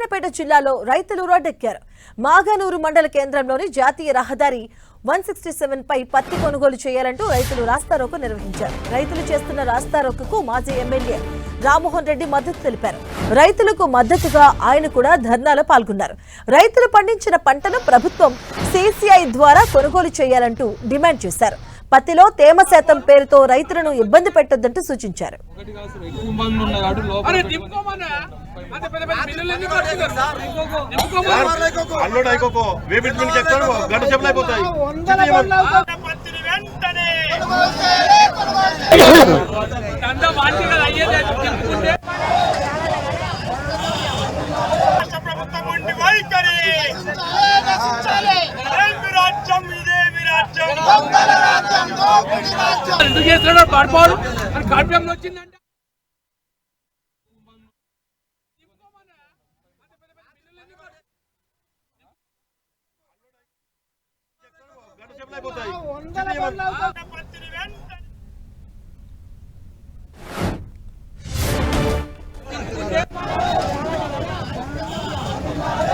నారాయణపేట జిల్లాలో రైతులు రోడ్డెక్కారు. మాగానూరు మండల కేంద్రంలోని జాతీయ రహదారి వన్ సిక్స్టీ సెవెన్ పై పత్తి కొనుగోలు చేయాలంటూ రైతులు రాస్తారోకు నిర్వహించారు. రైతులు చేస్తున్న రాస్తారోకకు మాజీ ఎమ్మెల్యే రామ్మోహన్ రెడ్డి మద్దతు తెలిపారు. రైతులకు మద్దతుగా ఆయన కూడా ధర్నాలో పాల్గొన్నారు. రైతులు పండించిన పంటను ప్రభుత్వం సీసీఐ ద్వారా కొనుగోలు చేయాలంటూ డిమాండ్ చేశారు. పత్తిలో తేమ శాతం పేరుతో రైతులను ఇబ్బంది పెట్టొద్దంటూ సూచించారు. వైఖరి. రాజ్యం ఇదేమి రాజ్యం. ఎందుకు చేస్తున్నాడు పడిపోడు అని కాడ్యంలో వచ్చిందంటే?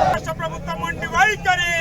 రాష్ట్ర ప్రభుత్వం వంటి వైఖరి.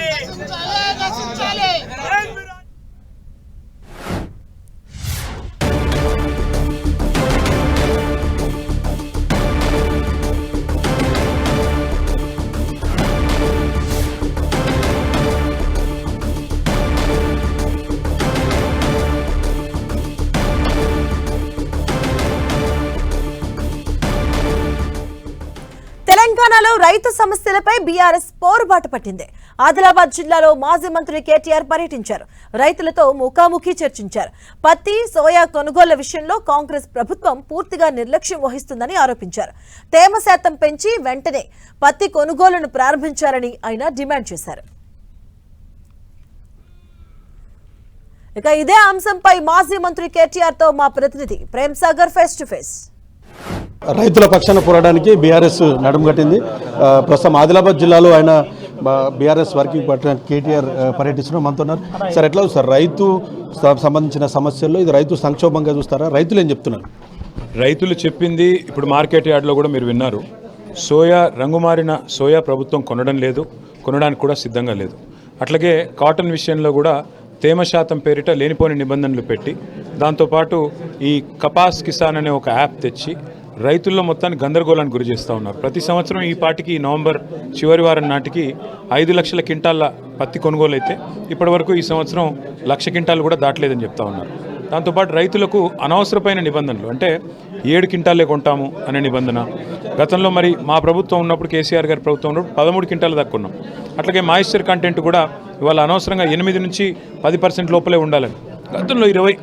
తెలంగాణలో రైతు సమస్యలపై బీఆర్ఎస్ పోరుబాటు పట్టింది. ఆదిలాబాద్ జిల్లాలో మాజీ మంత్రి కేటీఆర్ పర్యటించారు. రైతులతో ముఖాముఖి చర్చించారు. పత్తి సోయా కొనుగోళ్ళ విషయంలో కాంగ్రెస్ ప్రభుత్వం పూర్తిగా నిర్లక్ష్యం వహిస్తుందని ఆరోపించారు. తేమ శాతం పెంచి వెంటనే పత్తి కొనుగోలును ప్రారంభించాలని ఆయన డిమాండ్ చేశారు. ఇక ఇదే అంశంపై మాజీ మంత్రి కేటీఆర్తో మా ప్రతినిధి Prem Sagar face to face రైతుల పక్షాన పోరాడానికి బీఆర్ఎస్ నడుము కట్టింది. ప్రస్తుతం ఆదిలాబాద్ జిల్లాలో ఆయన బీఆర్ఎస్ వర్కింగ్ పార్టీ కేటీఆర్ ఆ, మనతో ఉన్నారు. సార్ ఎట్లా సార్? రైతు సంబంధించిన సమస్యల్లో ఇది రైతు సంక్షోభంగా చూస్తారా? రైతులు ఏం చెప్తున్నారు? రైతులు చెప్పింది ఇప్పుడు మార్కెట్ యార్డ్లో కూడా మీరు విన్నారు. సోయా రంగుమారిన సోయా ప్రభుత్వం కొనడం లేదు కొనడానికి కూడా సిద్ధంగా లేదు. అట్లాగే కాటన్ విషయంలో కూడా తేమ శాతం పేరిట లేనిపోని నిబంధనలు పెట్టి దాంతోపాటు ఈ కపాస్ కిసాన్ అనే ఒక యాప్ తెచ్చి రైతుల్లో మొత్తాన్ని గందరగోళానికి గురి చేస్తూ ఉన్నారు. ప్రతి సంవత్సరం ఈ పాటికి నవంబర్ చివరి వారం నాటికి ఐదు లక్షల క్వింటాళ్ళ పత్తి కొనుగోలు అయితే ఇప్పటివరకు ఈ సంవత్సరం లక్ష క్వింటాలు కూడా దాటలేదని చెప్తా ఉన్నారు. దాంతోపాటు రైతులకు అనవసరమైన నిబంధనలు అంటే ఏడు క్వింటాలే కొంటాము అనే నిబంధన. గతంలో మరి మా ప్రభుత్వం ఉన్నప్పుడు కేసీఆర్ గారి ప్రభుత్వం ఉన్నప్పుడు పదమూడు క్వింటాలు దాకా అట్లాగే మాయిశ్చర్ కంటెంట్ కూడా ఇవాళ అనవసరంగా ఎనిమిది నుంచి పది పర్సెంట్ లోపలే ఉండాలని. గతంలో ఇరవై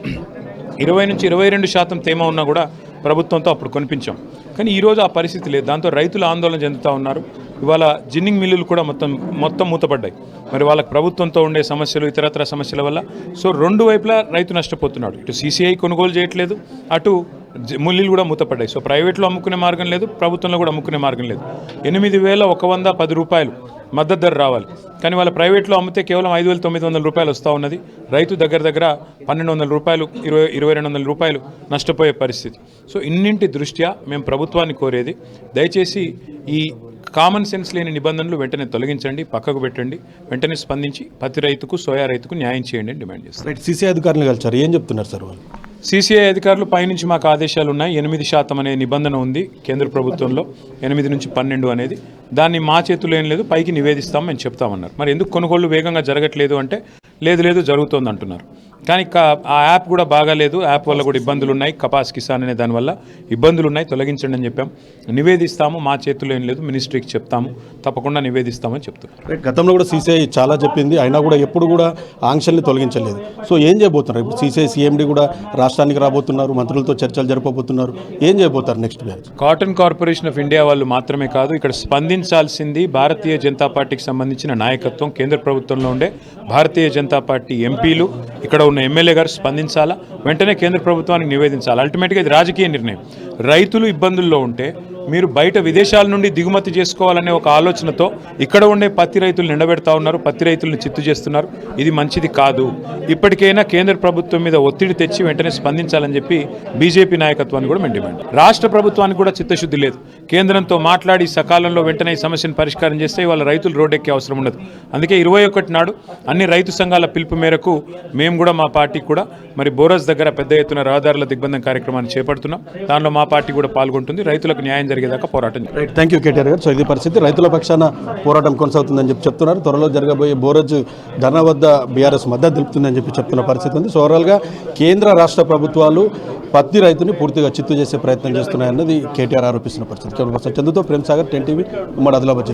ఇరవై నుంచి ఇరవై రెండు శాతం తేమ ఉన్నా కూడా ప్రభుత్వంతో అప్పుడు కొనిపించాం. కానీ ఈరోజు ఆ పరిస్థితి లేదు. దాంతో రైతులు ఆందోళన చెందుతూ ఉన్నారు. ఇవాళ జిన్నింగ్ మిల్లులు కూడా మొత్తం మొత్తం మూతపడ్డాయి. మరి వాళ్ళకి ప్రభుత్వంతో ఉండే సమస్యలు ఇతరత్ర సమస్యల వల్ల సో రెండు వైపులా రైతు నష్టపోతున్నాడు. ఇటు సీసీఐ కొనుగోలు చేయట్లేదు. అటు జ- మిల్లులు కూడా మూతపడ్డాయి. సో ప్రైవేట్లో అమ్ముకునే మార్గం లేదు. ప్రభుత్వంలో కూడా అమ్ముకునే మార్గం లేదు. ఎనిమిది వేల ఒక వంద పది రూపాయలు మద్దతు ధర రావాలి. కానీ వాళ్ళ ప్రైవేట్లో అమ్మితే కేవలం ఐదు వేల తొమ్మిది వందల రూపాయలు వస్తూ ఉన్నది. రైతు దగ్గర దగ్గర పన్నెండు వందల రూపాయలు ఇరవై ఇరవై రెండు వందల రూపాయలు నష్టపోయే పరిస్థితి. సో ఇన్నింటి దృష్ట్యా మేము ప్రభుత్వాన్ని కోరేది దయచేసి ఈ కామన్ సెన్స్ లేని నిబంధనలు వెంటనే తొలగించండి పక్కకు పెట్టండి వెంటనే స్పందించి పత్తి రైతుకు సోయా రైతుకు న్యాయం చేయండి అని డిమాండ్ చేస్తాం. రైట్ సీసీ అధికారులు కలిసారు ఏం చెప్తున్నారు సార్ వాళ్ళు? సీసీఐ అధికారులు పైనుంచి మాకు ఆదేశాలు ఉన్నాయి ఎనిమిది శాతం అనే నిబంధన ఉంది కేంద్ర ప్రభుత్వంలో. ఎనిమిది నుంచి పన్నెండు అనేది. దాన్ని మా చేతులు ఏం లేదు పైకి నివేదిస్తాం మేము చెప్తామన్నారు. మరి ఎందుకు కొనుగోళ్ళు వేగంగా జరగట్లేదు అంటే లేదు లేదు జరుగుతోంది అంటున్నారు. కానీ ఆ యాప్ కూడా బాగాలేదు. యాప్ వల్ల కూడా ఇబ్బందులు ఉన్నాయి కపాస్ కిసాన్ అనే దానివల్ల ఇబ్బందులు ఉన్నాయి తొలగించండి అని చెప్పాం. నివేదిస్తాము. మా చేతుల్లో ఏం లేదు. మినిస్ట్రీకి చెప్తాము. తప్పకుండా నివేదిస్తామని చెప్తున్నారు గతంలో కూడా సీసీఐ చాలా చెప్పింది. అయినా కూడా ఎప్పుడు కూడా ఆంక్షల్ని తొలగించలేదు. సో ఏం చేయబోతున్నారు? ఇప్పుడు సీసీఐ సీఎండి కూడా రాష్ట్రానికి రాబోతున్నారు. మంత్రులతో చర్చలు జరపబోతున్నారు. ఏం చేయబోతారు next match? Cotton corporation of India వాళ్ళు మాత్రమే కాదు ఇక్కడ స్పందించాల్సింది భారతీయ జనతా పార్టీకి సంబంధించిన నాయకత్వం కేంద్ర ప్రభుత్వంలో ఉండే భారతీయ జనతా పార్టీ ఎంపీలు. ఇక్కడ ఉన్న ఎమ్మెల్యే గారు స్పందించాలా? వెంటనే కేంద్ర ప్రభుత్వానికి నివేదించాలి? అల్టిమేట్గా ఇది రాజకీయ నిర్ణయం. రైతులు ఇబ్బందుల్లో ఉంటే మీరు బయట విదేశాల నుండి దిగుమతి చేసుకోవాలనే ఒక ఆలోచనతో ఇక్కడ ఉండే పత్తి రైతులు నిండబెడతా ఉన్నారు పత్తి రైతులను చిత్తు చేస్తున్నారు. ఇది మంచిది కాదు. ఇప్పటికైనా కేంద్ర ప్రభుత్వం మీద ఒత్తిడి తెచ్చి వెంటనే స్పందించాలని చెప్పి బీజేపీ నాయకత్వాన్ని కూడా మేము డిమాండ్ రాష్ట్ర ప్రభుత్వానికి కూడా చిత్తశుద్ధి లేదు. కేంద్రంతో మాట్లాడి సకాలంలో వెంటనే ఈ సమస్యను పరిష్కారం చేస్తే ఇవాళ రైతులు రోడ్డెక్కే అవసరం ఉండదు. అందుకే ఇరవై ఒకటి నాడు అన్ని రైతు సంఘాల పిలుపు మేరకు మేము కూడా మా పార్టీ కూడా మరి బోరస్ దగ్గర పెద్ద ఎత్తున రహదారుల దిగ్బంధం కార్యక్రమాన్ని చేపడుతున్నాం. దానిలో మా పార్టీ కూడా పాల్గొంటుంది. రైతులకు న్యాయం జరిగేదాకా పోరాటం రైట్ థ్యాంక్ యూ కేటీఆర్ గారు. సో ఇది పరిస్థితి. రైతుల పక్షాన పోరాటం కొనసాగుతుందని చెప్పి చెప్తున్నారు. త్వరలో జరగబోయే బోరజ్ ధర్నా వద్ద బీఆర్ఎస్ మద్దతు తెలుపుతుందని చెప్పి చెప్తున్న పరిస్థితి ఉంది. సో ఓవరాల్గా కేంద్ర రాష్ట్ర ప్రభుత్వాలు పత్తి రైతుని పూర్తిగా చిత్తు చేసే ప్రయత్నం చేస్తున్నాయన్నది కేటీఆర్ ఆరోపిస్తున్న పరిస్థితి. కేవలం చందుతో ప్రేమ్ సాగర్ టెన్ టీవీ ఉమ్మడి ఆదిలాబాద్